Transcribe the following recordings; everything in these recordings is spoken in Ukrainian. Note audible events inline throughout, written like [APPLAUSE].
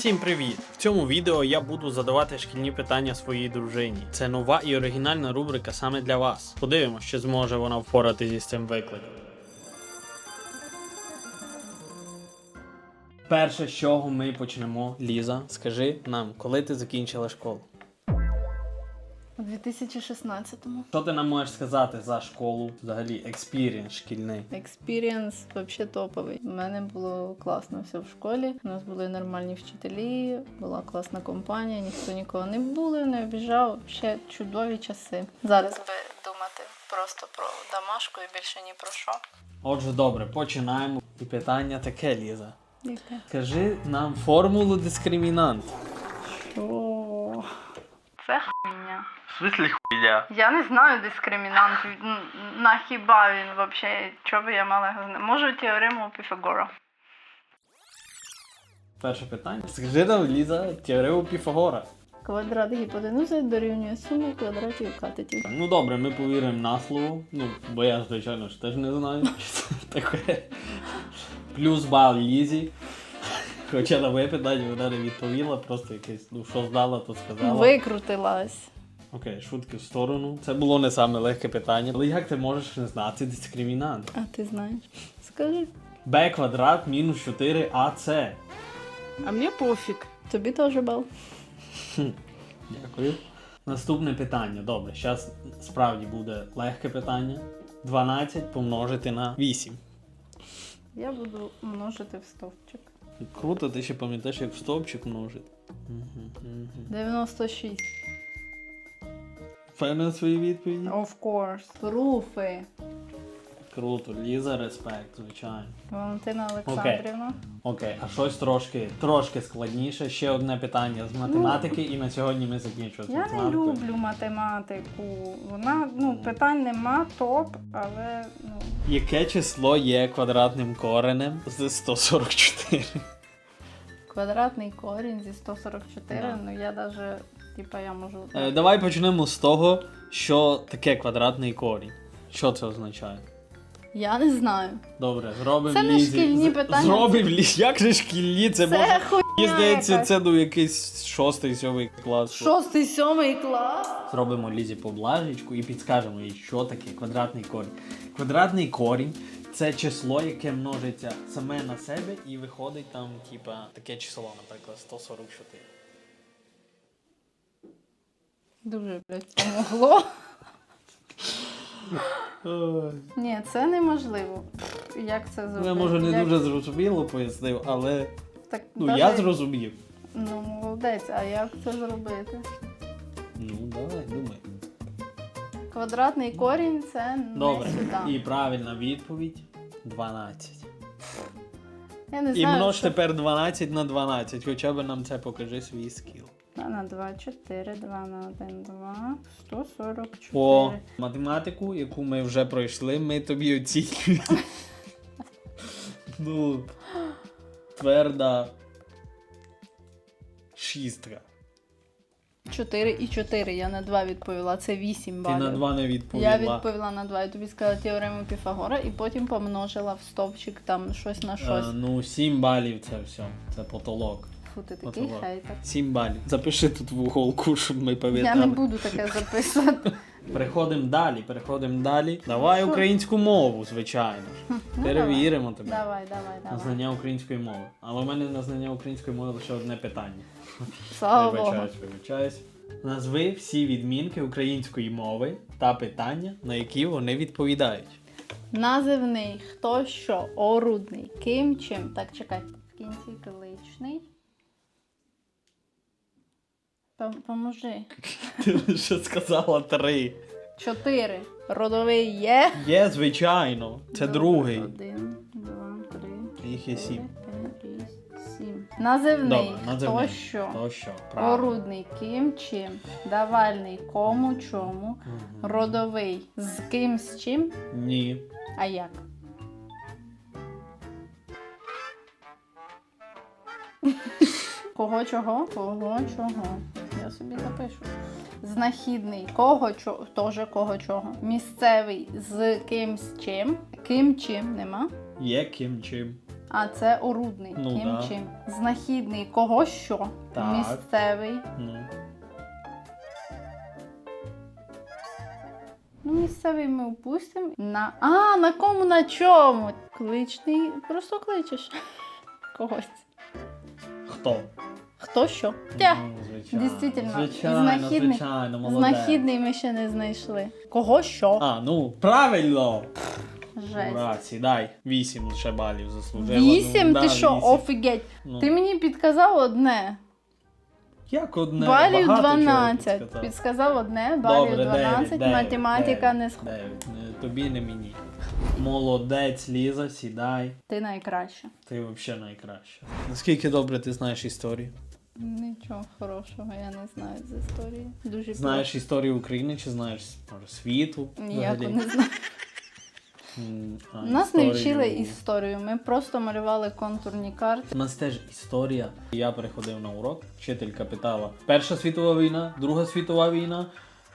Всім привіт! В цьому відео я буду задавати шкільні питання своїй дружині. Це нова і оригінальна рубрика саме для вас. Подивимося, чи зможе вона впоратися з цим викликом. Перше, з чого ми почнемо, Ліза, скажи нам, коли ти закінчила школу? У 2016-му. Що ти нам можеш сказати за школу? Взагалі, експірієнс шкільний. Експірієнс взагалі топовий. У мене було класно все в школі. У нас були нормальні вчителі, була класна компанія, ніхто нікого не було, не обіжав. Ще чудові часи. Зараз би думати просто про домашку і більше ні про що. Отже, добре, починаємо. І питання таке, Ліза. Яке? Скажи нам формулу дискримінант. Що? Це хуйня. В смислі хуйня? Я не знаю дискримінант. На хіба він взагалі? Що би я мала його знати? Можу теорему Піфагора. Перше питання. Скажи нам, Ліза, теорему Піфагора. Квадрат гіпотенузи дорівнює суми квадратів катетів. Ну добре, ми повіримо на слово. Ну, бо я, звичайно ж теж не знаю, [LAUGHS] що це таке. Плюс бал Лізі. Хоча на моє питання вона не відповіла, просто якесь, ну що знала, то сказала. Викрутилась. Окей, шутки в сторону. Це було не саме легке питання. Але як ти можеш не знати дискримінант? А ти знаєш? Скажи. b квадрат мінус 4 АЦ. А мне пофиг. Тобі теж бал. Дякую. Наступне питання. Добре, зараз справді буде легке питання. 12 помножити на 8. Я буду множити в стовпчик. Круто, ти ще пам'ятаєш, як в стовпчик множити. Угу, угу. 96. Впевнений в своїй відповіді? Of course. Руфи. Круто, Ліза, респект, звичайно. Валентина Олександрівна. Окей, а щось трошки, трошки складніше. Ще одне питання з математики, і на сьогодні ми закінчуємо Я не люблю математику. Вона, ну, питань нема, топ, але ну. Яке число є квадратним коренем з 144? Квадратний корінь зі 144. Да. Ну я даже, типа, я можу. Е, Давай почнемо з того, що таке квадратний корінь. Що це означає? Я не знаю. Добре, зробимо Це не лізі. шкільні питання. Зробимо лізі. Як же шкільні? Це, може. Хуйня. Мені здається, якась. це ну якийсь шостий, сьомий клас. Шостий, сьомий клас. Зробимо лізі поблажечку і підскажемо їй, що таке квадратний корінь. Квадратний корінь це число, яке множиться саме на себе і виходить там, типа, таке число, наприклад, 144. Дуже, блядь, помогло. Ні, це неможливо. Як це зробити? Я може не Як- дуже зрозуміло пояснив, але Так, ну даже- я зрозумів. Ну, молодець, а як це зробити? Ну, давай, думай. Квадратний корінь це не Добре. сюди. І правильна відповідь 12. Я не І знаю, множ що... тепер 12 на 12, хоча б нам це покажи свій скіл. 2 на 2, 4, 2 на 1, 2, 144. По математику, яку ми вже пройшли, ми тобі оцінюємо. ну, тверда шістка. 4 і 4, я на 2 відповіла, це 8 Ти балів. на два не відповіла. Я відповіла на 2, я тобі сказала теорему Піфагора і потім помножила в стовпчик там щось на щось. Е, ну, 7 балів це все. Це потолок. Фу, ти такий потолок. хейтер. 7 балів. Запиши тут в уголку, щоб ми Я пам'ятали. не буду таке записувати. [LAUGHS] Переходимо далі, переходимо далі. Давай українську мову, звичайно ж. Ну, Перевіримо тебе. Давай, давай, На давай. знання української мови. Але в мене на знання української мови лише одне питання. Слава Богу. Вибачаюсь, вибачаюсь. Назви всі відмінки української мови та питання, на які вони відповідають. Називний, хто що, орудний, ким, чим. Так, чекай. В кінці кличний. Пом- Поможи. [LAUGHS] Ти лише сказала три. Чотири. Родовий є. Є, звичайно. Це Добре. другий. Один, два, три. Їх є сім. чотири, п'ять, шість, сім. Називний, Добре, називний. хто що. То що? Правильно. Орудний, ким, чим. Давальний, кому, чому. Мгм. Родовий, з ким, з чим. Ні. А як? [LAUGHS] Кого чого? Кого чого? Я собі запишу. Знахідний. Кого чого? Тоже кого чого. Місцевий з кимсь чим. Ким чим нема. Є ким чим. А це орудний. Ну, Ким да. чим? Знахідний. Кого що? Так. Місцевий. Ну. Ну, місцевий ми опустимо. На. А, на кому на чому? Кличний. Просто кличеш. Когось. Хто? Хто що? Тя. Ну, звичайно. Дійсно. Звичайно, Знахідний- звичайно, молодець. Знахідний ми ще не знайшли. Кого що? А, ну, правильно! Жесть. Ура, сідай. Вісім лише балів заслужила. Вісім? Ну, да, Ти що, вісім. офігеть? Ну, Ти мені підказав одне. Як одне? балів Багато чого 12. підсказав. Підсказав одне, балів Добре, 12, дев'ять, дев'ять, математика дев'ять, не дев'ять. Не Тобі, не мені. Молодець, Ліза, сідай. Ти найкраща. Ти взагалі найкраща. Наскільки добре ти знаєш історію? Нічого хорошого я не знаю з історії. Дуже Знаєш історію України чи знаєш може, світу? ніяко не знаю. А, Нас не вчили історію. Ми просто малювали контурні карти. У нас теж історія. Я приходив на урок, вчителька питала: Перша світова війна, Друга світова війна,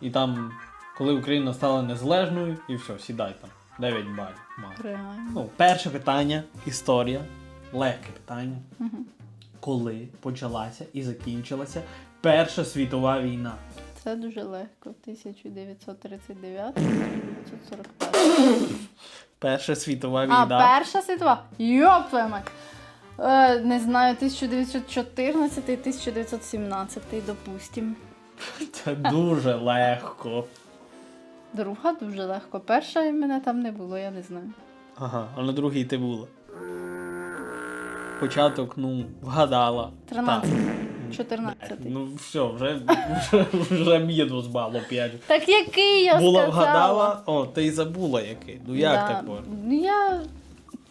і там, коли Україна стала незалежною, і все, сідай там. 9 балів. Реально. Ну, перше питання, історія. Легке питання. Мгм. Коли почалася і закінчилася Перша світова війна? Це дуже легко. 1939 1945 Перша світова А, війна. Перша світова? Йоп мать. Е, не знаю, 1914 1917 допустим. Це дуже легко. Друга дуже легко. Перша мене там не було, я не знаю. Ага, а на другій ти була. Початок, ну, вгадала. 13. Так. 14. Ну все, вже, вже, вже мінус бал опять. Так який я Була сказала? вгадала, о, ти й забула який. Ну як Да. так можна? Ну я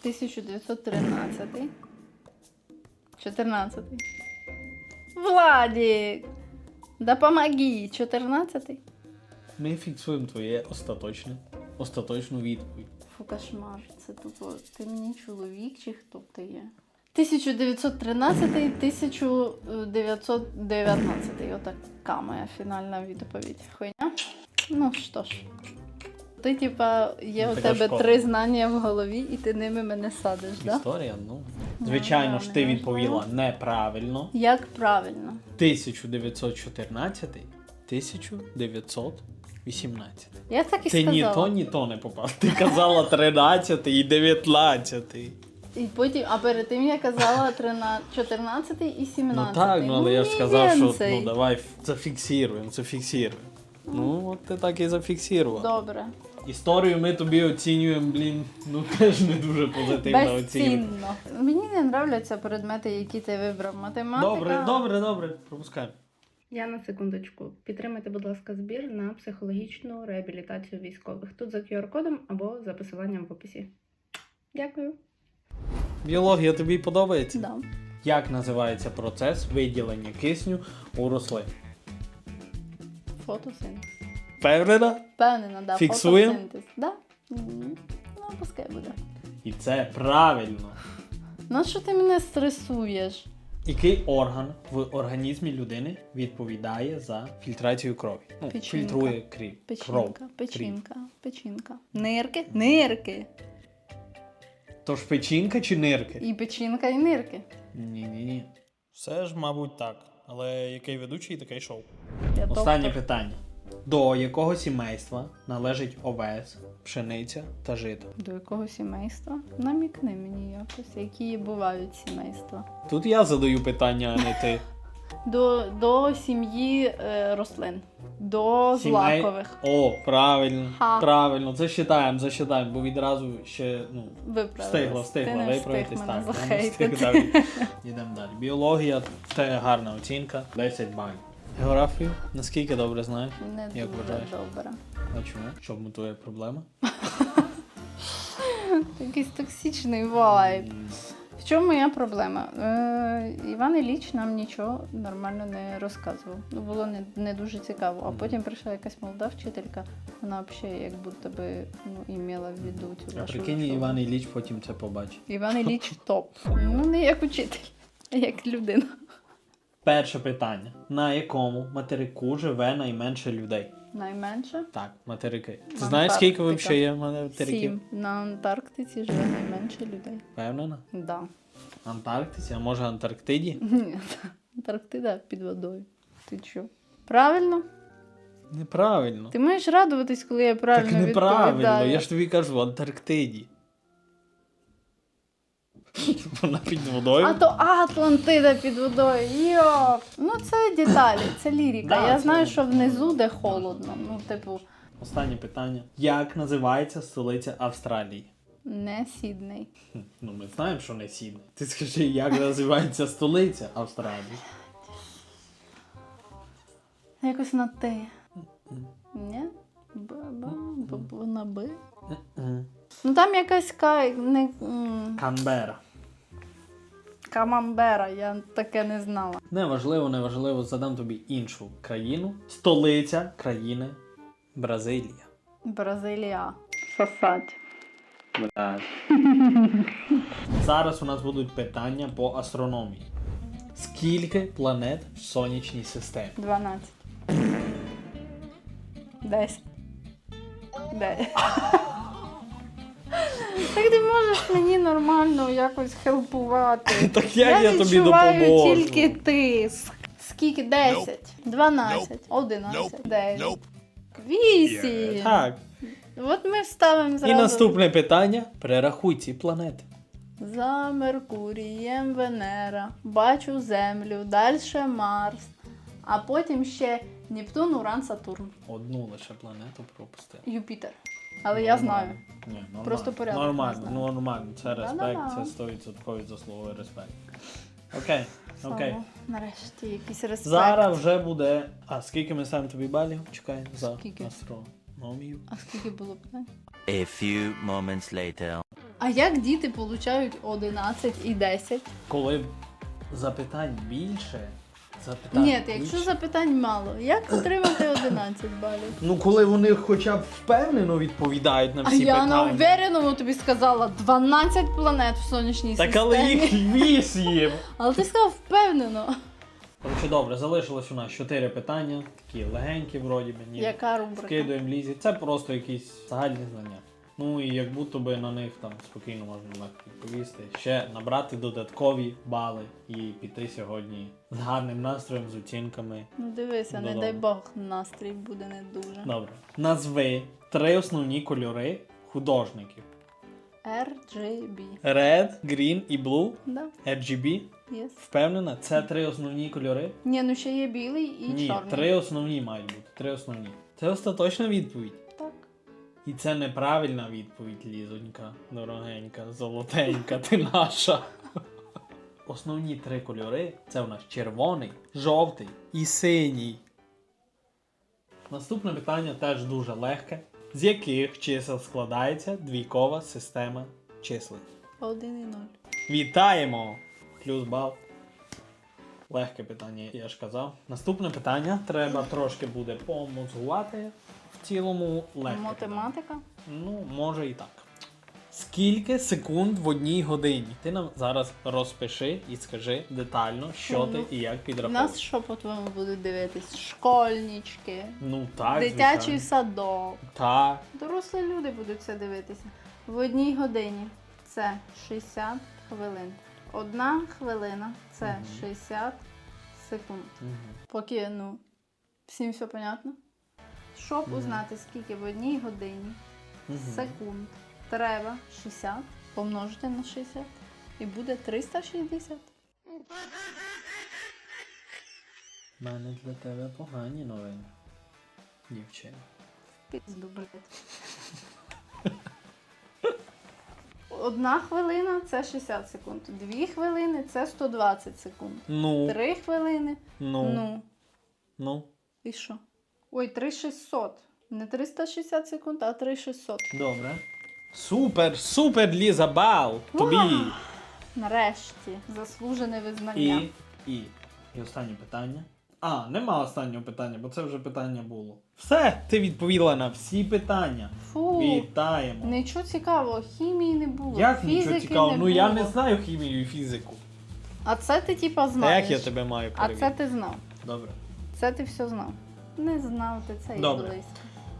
1913. 14. Владік! Да помоги! 14. Ми фіксуємо твоє остаточне, остаточну відповідь. Фу, кошмар. Це тупо. Ти мені чоловік чи хто ти є? 1913 1919 Отака моя фінальна відповідь. Хуйня? Ну що ж. Ти, типа, є Ну, у тебе школа. три знання в голові, і ти ними мене садиш, да? Історія, ну. Звичайно ж, ти відповіла неправильно. Як правильно? 1914, 1918. Я так і Ти ні то, ні то не попав. Ти казала 13 і 19. І потім, а перед тим я казала 13, 14 і 17. Ну так, ну але я ж сказав, що ну давай ф- зафіксируємо, зафіксируємо. Ну, от ти так і зафіксував. Добре. Історію ми тобі оцінюємо, блін, ну [LAUGHS] теж не дуже позитивно оцінюємо. Мені не нравляться предмети, які ти вибрав. Математика. Добре, добре, добре, пропускаємо. Я на секундочку. Підтримайте, будь ласка, збір на психологічну реабілітацію військових. Тут за QR-кодом або за посиланням в описі. Дякую. Біологія тобі подобається? Да. Як називається процес виділення кисню у рослин? Фотосинтез. Впевнена? Впевнена, да. Фіксуємо? Фотосинтез. Да? Ну, пускай буде. І це правильно. Ну що ти мене стресуєш? Який орган в організмі людини відповідає за фільтрацію крові? Ну, Печінка. фільтрує крів. Кров. Печінка, печінка, печінка. Нирки, нирки. Тож печінка чи нирки? І печінка, і нирки. Ні, ні, ні. Все ж, мабуть, так. Але який ведучий, такий шоу. Я Останнє доктор. питання. До якого сімейства належить овес, пшениця та жито? До якого сімейства? Намікни мені якось, які бувають сімейства. Тут я задаю питання, а не ти. До, до сім'ї е, рослин, до Сімей- злакових. О, правильно, Ха. правильно, засчитаємо, засчитаємо, бо відразу ще ну, Виправилась. встигла, Ти встигла не виправитись. встиг мене Так, я не встиг далі. Йдемо далі. Біологія це гарна оцінка, 10 балів. Географію, наскільки добре знаєш? Не Як дуже вважаєш? добре. А чому? В чому твоя проблема? [LAUGHS] Якийсь токсичний вайб. В чому моя проблема? Е, Іван Ілліч нам нічого нормально не розказував. Ну, було не, не дуже цікаво. А потім прийшла якась молода вчителька, вона взагалі як будто би ну, імела в виду цю А вашу прикинь, учобу. Іван Ілліч потім це побачить. Іван Ілліч [LAUGHS] топ. Ну, не як учитель, а як людина. Перше питання: на якому материку живе найменше людей? Найменше? Так, материки. Ти знаєш, скільки взагалі є материків? Сім. На Антарктиці живе найменше людей. Впевнена? Да. Антарктиці, а може Антарктиді? [LAUGHS] Ні, Антарктида під водою. Ти чо? Правильно? Неправильно. Ти маєш радуватись, коли я правильно так неправильно, відповідаю. я ж тобі кажу, в Антарктиді. [LAUGHS] Вона під водою. А то Атлантида під водою. Йоп. Ну це деталі, це лірика. Да, я це- знаю, що внизу де холодно. Ну, типу, Останнє питання. Як називається столиця Австралії? не Сідней. Хм, Ну, ми знаємо, що не Сідней. Ти скажи, як називається столиця Австралії? Якось на Т. Ні? Б-б, б на Б. Мгм. Ну там якась кай. Не... Канбера. Камамбера, я таке не знала. Неважливо, неважливо, задам тобі іншу країну. Столиця країни Бразилія. Бразилія. Сосать. [LAUGHS] Зараз у нас будуть питання по астрономії. Скільки планет в сонячній системі? 12. 10. 10. Так ти можеш мені нормально якось хелпувати. [LAUGHS] Так як я, тобі відчуваю допоможу? тільки тиск. Скільки? 10, 12, 11, 9, 8. Так. От ми вставимо зразу. І наступне питання: перерахуй ці планети. За Меркурієм Венера, бачу Землю, далі Марс, а потім ще Нептун, Уран, Сатурн, Одну лише планету пропустив. Юпітер. Але я знаю. Ні, нормально. Просто порядок не Нормально, знаю. ну нормально. Це респект, Да-да-да. це 100% заслуговує респект. Окей, Слава окей. Нарешті якийсь респект. Зараз вже буде. А скільки ми ставимо тобі балів? Чекай за Скільки? астрономію. А скільки було питань? A few moments later. А як діти получають 11 і 10? Коли запитань більше, запитань Ні, якщо запитань мало, як отримати 11 балів? Ну, коли вони хоча б впевнено відповідають на всі А всі я на увереному тобі сказала 12 планет в сонячній Так системі. але їх вісім. [LAUGHS] Але ти сказав впевнено. Коротше, добре, залишилось у нас чотири питання, такі легенькі, вроді би, ні. Яка рубрика? Скидуємо лізі. Це просто якісь загальні знання. Ну і як будто би на них там спокійно можна легко відповісти. Ще набрати додаткові бали і піти сьогодні з гарним настроєм, з оцінками. Ну дивися, не дай Бог, настрій буде не дуже. Добре. Назви три основні кольори художників: RGB. Red, Green і Blue. Да, RGB. yes. Впевнена, це три основні кольори? Ні, ну ще є білий і Ні, чорний. три основні мають бути. Три основні. Це остаточна відповідь. І це неправильна відповідь, Лізонька, дорогенька, золотенька, ти наша. Основні три кольори це у нас червоний, жовтий і синій. Наступне питання теж дуже легке. З яких чисел складається двійкова система числень? Один і ноль. Вітаємо! Плюс бал. Легке питання, я ж казав. Наступне питання треба трошки буде помозгувати. В цілому питання. Математика. Ну, може і так. Скільки секунд в одній годині? Ти нам зараз розпиши і скажи детально, що Ну, ти і як підраховуєш. нас що по-твоєму будуть дивитись? Школьнички, Ну так, дитячий звичайно. садок. Так. Дорослі люди будуть це дивитися. В одній годині це 60 хвилин. Одна хвилина це Мгм. 60 секунд. Мгм. Поки, ну, всім все понятно. Щоб Мгм. узнати, скільки в одній годині Мгм. секунд треба 60 помножити на 60 і буде 360. У мене для тебе погані новини. Дівчина. Пізду, блядь. Одна хвилина це 60 секунд. Дві хвилини це 120 секунд. Ну, Три хвилини. ну, Ну, ну. і що? Ой, 3600. Не 360 секунд, а 3600. Добре. Супер, супер, Ліза, бал! Тобі! Нарешті, заслужене визнання. І, і, і останнє питання. А, нема останнього питання, бо це вже питання було. Все, ти відповіла на всі питання. Фу, Вітаємо. нічого цікавого, хімії не було. Як фізики нічого цікавого? не Ну я не знаю хімію і фізику. А це ти типа А як я тебе маю А це ти знав. Добре. Це ти все знав. Не знав ти це і Добре. близько.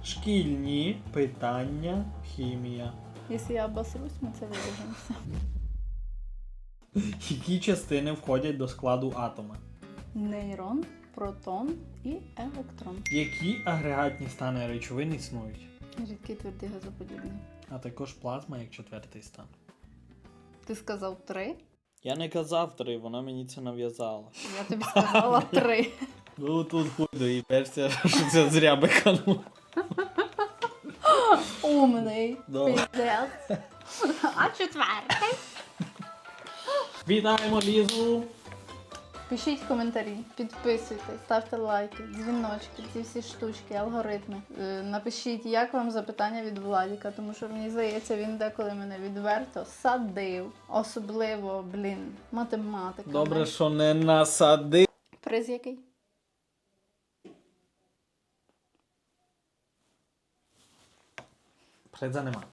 Шкільні питання хімія. Якщо я обосрусь, ми це виріжемося. [LAUGHS] Які частини входять до складу атома? Нейрон, протон і електрон. Які агрегатні стани речовин існують? Рідкий твердий газоподібний. А також плазма як четвертий стан. Ти сказав три? Я не казав три, вона мені це нав'язала. Я тобі сказала три. [LAUGHS] Ну тут хуйно і перся, [LAUGHS] що це зря бекану. Умний. Піздець. [LAUGHS] А четвертий? Вітаємо Лізу! Пишіть коментарі, підписуйтесь, ставте лайки, дзвіночки, ці всі штучки, алгоритми. Е, Напишіть, як вам запитання від Владіка, тому що мені здається, він деколи мене відверто садив. Особливо, блін, математика. Добре, що не насади. Приз який? Приза нема.